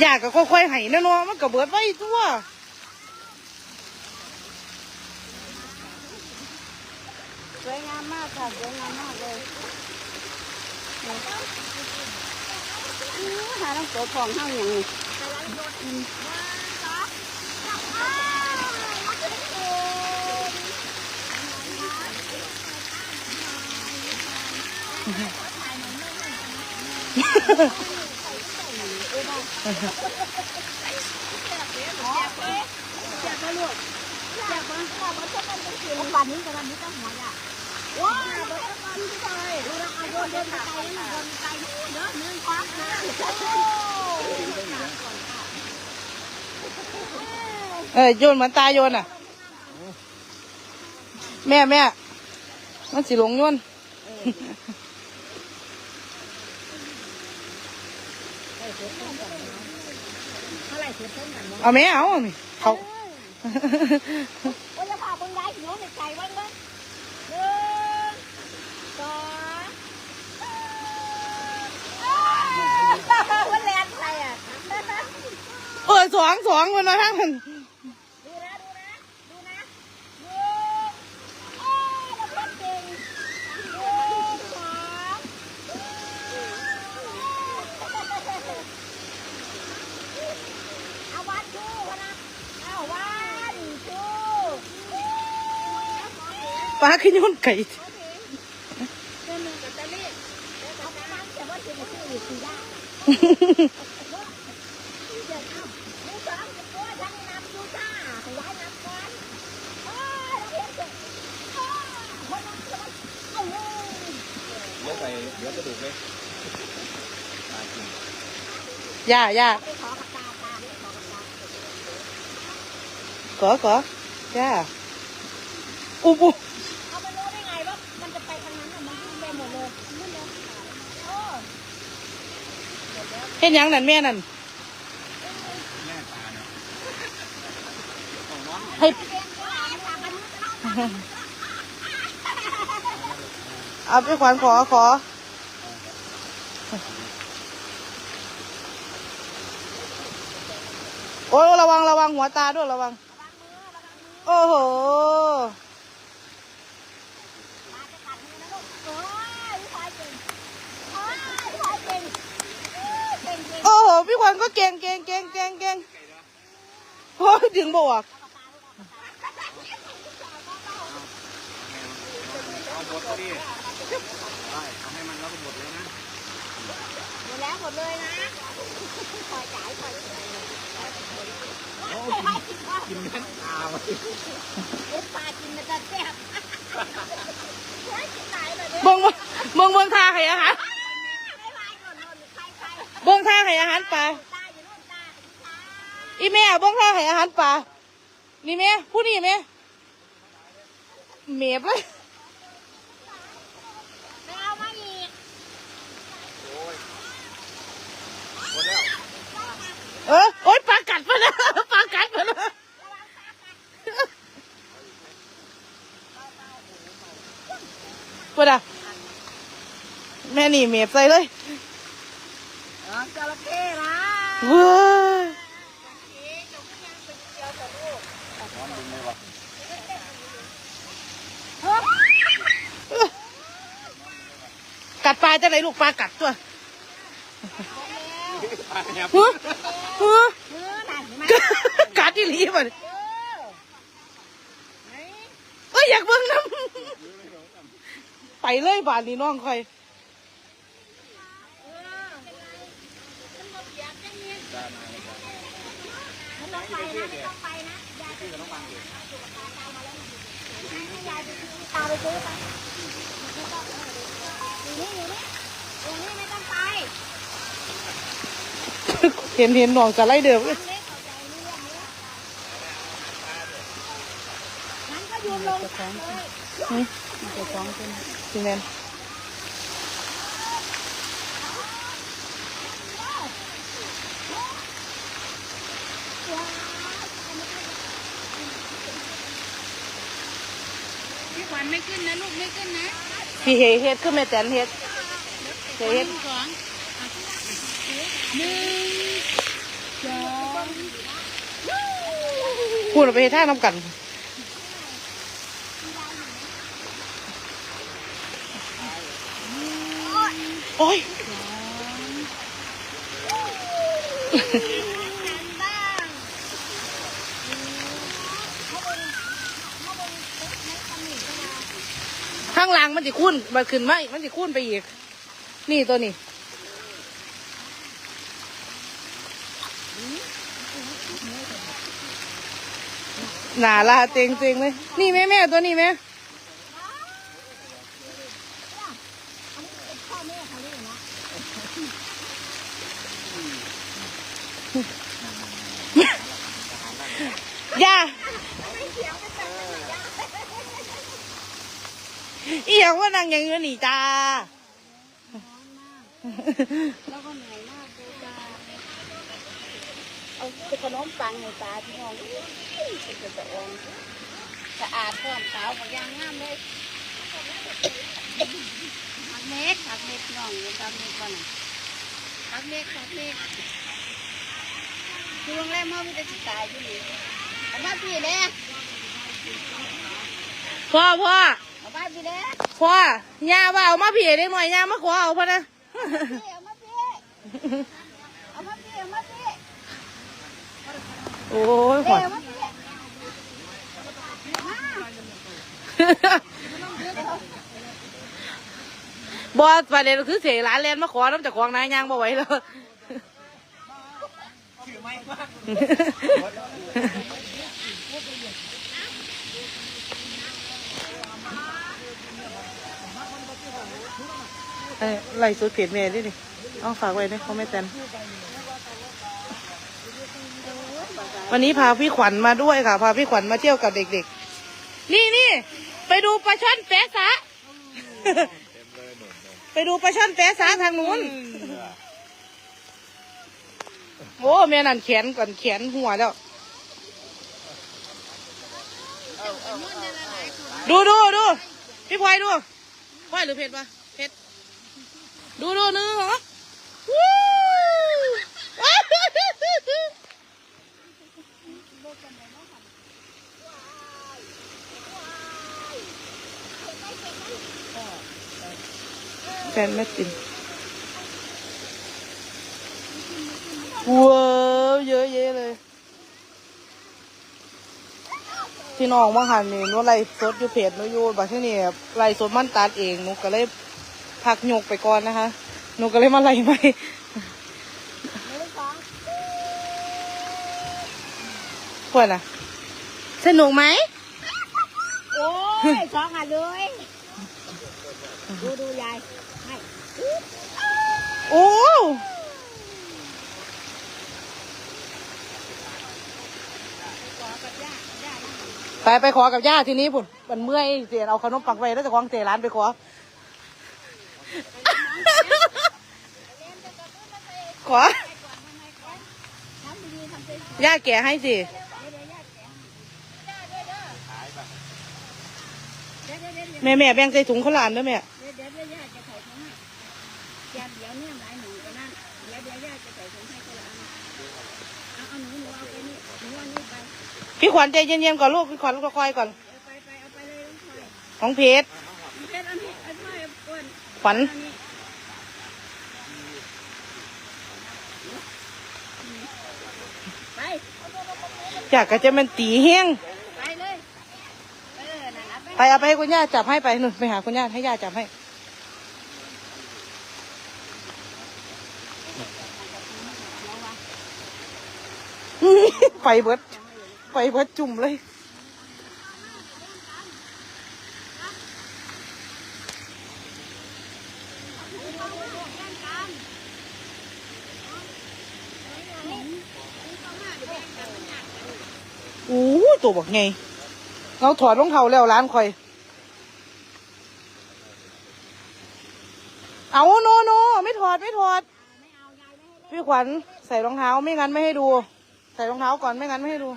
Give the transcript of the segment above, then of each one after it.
อยากก็ค่อยๆให้นะเนาะมันก็เบิดไว้ตัวสวยงามมากค่ะสวยงามมากเลยหาต้องโตทองห้างอย่างนี้วันนี้กับวันนี้ต้องหัวอ่า เอนพี่ชายดูนะเอโยนเดินไปไกลนะโยนไกลนู่นเด้อเนินควักนะโอ้เออโยนเหมือนตาโยนอะ แม่แม่มันสิหลงโยน เท่าไหร่เสียเพิ่มกันมั้งเอาแม่เอาเขาโอ้ยจะพาคนร้ายโยนในใจไว้เว้ยหนึ่งสองวันแรกใครอะเออสองสองมันมาทั้งายจริงย่าย่าไปขอปากกาตาไปขอปากกาขอขอย่าอุบอุบ เอาไปรู้ได้ไงว่ามันจะไปทางนั้นน่ะมันขึ้นไปหมดเลยนั่นเลยโอ้ เห็นยังนั่นแม่นั่นแม่ตาเนี่ยของน้องให้เก่งกว่าทางมันเอาไปขวัญขอขอ โอ้ยระวังระวังหัวตาด้วยระวัง โอ้โห มาจะกัดมือนะลูกโอ้ยพี่พลอยเก่งโอ้ยพี่พลอยเก่งเก่งเก่ง โอ้โหพี่ขวัญก็เก่งเก่งเก่งเก่งเก่งโอ้ยดึงบวกเอาบดก็ดีได้เอาให้มันแล้วก็บดเลยนะหมดแล้วหมดเลยนะพลอยจ่ายพลอยจ่ายกินกินตาไปเด็กปลากินมันจะแซ่บเฮ้ยกินไหนเลยเบิ่งเบิ่งเบิ่งทาให้อาหา ท่าให้อาหารปลาอีแม่เบิ่งท่าให้อาหารปลานี่แม่ผู้นี่แม่เมียบเลยไม่เอามาอีกบดแล้วเออโอ๊ยปลากัดมาแล้วปลากัดมาแล้วปวดอะแม่นี่เมียบใส่เลย จระเข้นะเว้ยน้องดึงเลยวะกัดปลาจะไหนลูกปลากัดตัวตายเนี่ยหัวหัวเออหนักไหมกัดที่หลีมันเออไหนเอ้ยอยากเบิ่งน้ำไปเลยบานนี้น้องคอย เออมันบอกอยากได้เงี้ย ตา มาเลยมันต้องไปนะไม่ต้องไปนะยายไปซื้อตาตามาแล้วให้ยายไปซื้อตาไปซื้อไปอยู่นี่อยู่นี่อยู่นี่ไม่ต้องไปเห็นเห็นน้องจะไล่เดิมเลยเล็กเข้าใจเรื่องเลยงั้นก็โยนลงตักเลยเดี๋ยวสองคนสิแมนพี่ข ไม่ขึ้นนะลูกไม่ขึ้นนะพี่เฮ็ดคือแม่แตนเฮ็ดเฮ็ดสองหนึ่งสองพูดไปท่าน้ำกันโอ้ย ข้างล่างมันจะคุ้นมันขึ้นไหมมันจะคุ้นไปอีก นี่ตัวนี้หนาลาเต็งเต็งๆเลย นี่แม่แม่ตัวนี้แม่ พ่อแม่เขาเรียกนะ ย่าอีหยั งอย่างเงี้ยนี่จ้าแล้วก็เหนื่อยมากเลยจ้าเอาขนมปังให้ตาพี่น้องเป็นกระสองสะอาดพร้อมขาวกับยางงามเลยผักเล็กผักเล็กน้องยังทำเล็กก่อนนะผักเล็กผักเล็กคือโรงแรมเขาไม่ได้สิตายอยู่นี่เอามาพี่เด้พ่อพ่อ เอามาพี่เด้พ่อย่าว่าเอามาผีเด็กหน่อยย่ามาขอเอาพ่อนะพี่เอามาพี่เอามาพี่เอามาพี่โอ้ยขเด้วัญเอามาพี่มาบอสประเด็นคือเสียร้านแลนมาขอน้ำจากของนายยางมาไหว้แล้วเอ้ย ไล่สุดเพจแม่ดิดิเอาฝากไว้นะเขาไม่แตนวันนี้พาพี่ขวัญมาด้วยค่ะ พาพี่ขวัญมาเที่ยวกับเด็กๆ นี่นี่ไปดูปลาช่อนแปะสะไปดูปลาช่อนแปะสาทางนู้นโอ้แม่นั่นแขนก่อนแขนหัวแล้ว ดูดูดูพี่พลอยดูพลอยหรือเพชรปะ ดูดูนึงเหรอแฟนแม่ตินว้าวเยอะแยะเลยพี่น้องมาหันนี่นู้นไล่สดอยู่เพจหนูอยู่บัดที่นี่ไล่สดมันตัดเองหนูก็เลย พักยกไปก่อนนะคะหนูก็เลยมาไล่ใหม่พวกน่ะ สนุกไหม โอ้ยสองอันเลย ดูดูยายให้โอ้ไปไปขอกับย่าทีนี้พุ่นมันเมื่อยเสียเอาขนมปังไปแล้วจะควงเสียร้านไปขอ ขอ ย่าแกะให้สิ แม่แม่แบ่งใส่ถุงข้าวหลามด้วยแม่ พี่ขวัญใจเย็นๆก่อนลูก พี่ขวัญคอยก่อน ของเพชรขวัญ อันนี้ ไปอยากกะจะมันตีเฮงไปเลยเออนั่นนะไปไปเอาไปให้คุณย่าจับให้ไปหนุนไปหาคุณย่าให้ย่าจับให้ ไปเบิดไปเบิดจุ่มเลย ตัวบอกไงเราถอดรองเท้าแล้วร้านคอย เอาโนโนไม่ถอดไม่ถอด พี่ขวัญใส่รองเท้าไม่งั้นไม่ให้ดู ใส่รองเท้าก่อนไม่งั้นไม่ให้ดู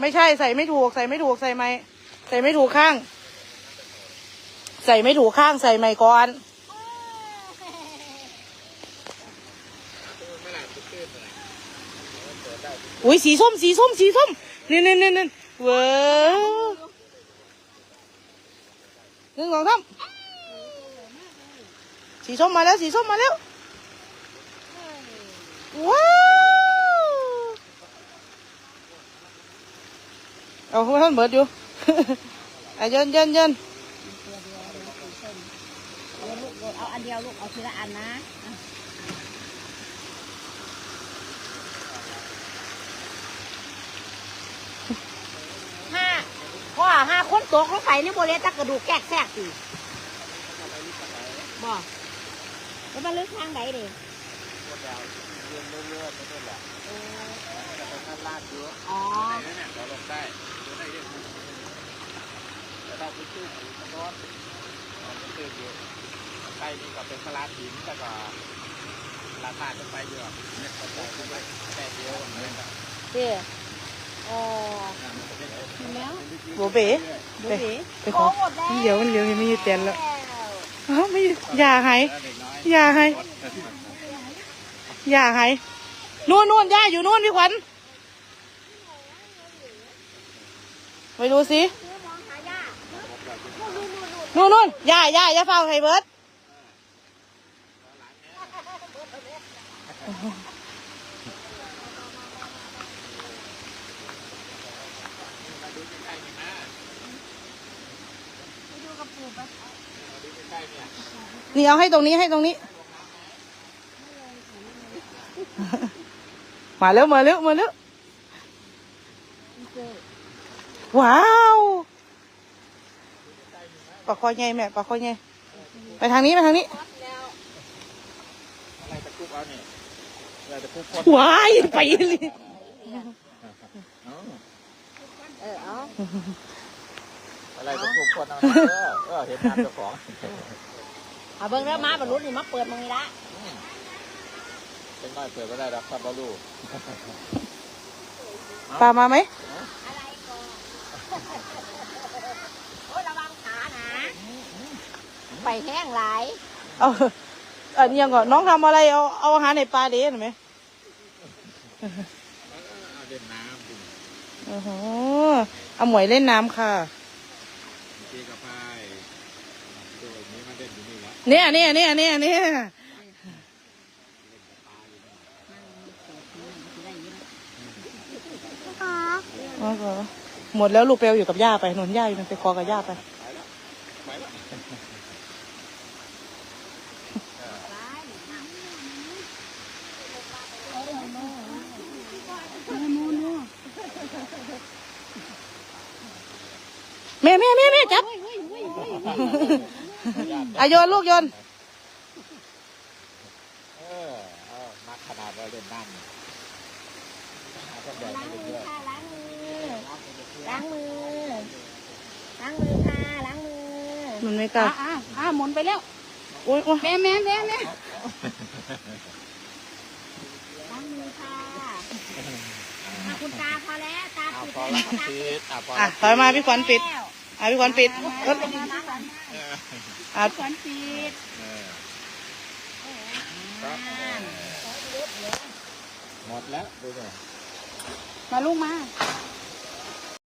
ไม่ใช่ใส่ไม่ถูก ใส่ไม่ถูกใส่ไม่ใส่ไม่ถูกข้าง ใส่ไม่ถูกข้างใส่ไม่ก่อน เมื่ อไหร่จะตื่นเมื่อไหร่เปิดได้อุ้ยสีส้มสีส้มสีส้มนี่นี่นี่นี่เว้าวหนึ่งสองสามสีส้มมาแล้วสีส้มมาแล้วว้าวเอาให้ท่านเบิดอยู่อะเยินเยินเยินเอาลูกเอาอันเดียวลูกเอาทีละอันนะ ห้าพ่อห้าคนตกลงไปนี่โบเลตะกระดูกแกกแทรกสิบ่แล้วมันลึกทางไหนดิหมดแล้วเรื่อยๆเรื่อยๆไม่ได้แหละจะไปขั้นลาดเยอะอ๋อได้เนี่ยเราลงได้ดูได้เยอะแต่เราไปตื้นมันร้อนเราไปตื้นเยอะใกล้นี่ก็เป็นพลาดหินแล้วก็ลาตาจะไปเยอะเนี่ยเขาใจขึ้นไปแค่เดียวเหมือนกันเด้ อ๋อเห็นแล้วโบเป๋ดูดิไปขอหมดแล้วเดี๋ยวมันเดี๋ยวมันมีเตียนแล้วอ้าวไม่อย่าหายแล้วเด็กน้อยอย่าให้อย่าให้นู่นนู่นย่าอยู่นู่นพี่ขวัญไปดูสินู่นนู่นย่าย่าอย่าเฝ้าให้เบิร์ด นี่เอาให้ตรงนี้ให้ตรงนี้ มาแล้วมาแล้วมาแล้วว้าวปลาคอยใหญ่แม่ปลาคอยใหญ่ไปทางนี้ไปทางนี้อะไรตะคุบเอาเนี่ยอะไรตะคุบคนว้ายไปเลยเอ้าเออเอาอะไรตะคุบคนเอาเนี่ยเออเออเห็นน้ำเจ้าของเอาเบิ่งแล้วมาบรรลุนี่มาเปิดมึงนี่ละเป็นน้อยเปิดก็ได้รับครับบอลูปลามาไหมอะไรก่อนโอ้ยระวังขานะไปแห้งหลายเอาอันนี้ยังก่อนน้องทำอะไรเอาเอาอาหารในปลาเด้หน่อยไหมเอาเล่นน้ำดิโอ้โหเอาหมวยเล่นน้ำค่ะ ตีกับพายตัวนี้มาเล่นอยู่นี่แล้วเนี่ยเนี่ยเนี่ยเนี่ยเนี่ยอ๋อเหรอหมดแล้วลูกเปลอยู่กับย่าไปหนุนย่าอยู่นั่นไปคอกับย่าไปไป แม่แม่แม่แม่จับอะโยนลูกโยนเออเอานักขนาดเราเล่นน้ำเนี่ยเอาก็แบ่งให้เรื่อยค่ะล้างมือล้างมือล้างมือค่ะล้างมือมันไม่กล้าอ่าอ่าหมุนไปแล้วโอ๊ยโอ๊ยแม่แม่แม่แม่ล้างมือค่ะอะคุณตาพอแล้วตาเอาปิดพอละปิดอะพออะละถอยมาพี่ขวัญปิด อะพี่ขวัญปิดแล้เอ้วยล้างก่อนเอออะขวัญปิดเออครับเออหมดแล้วดูสิมาลูกมาเ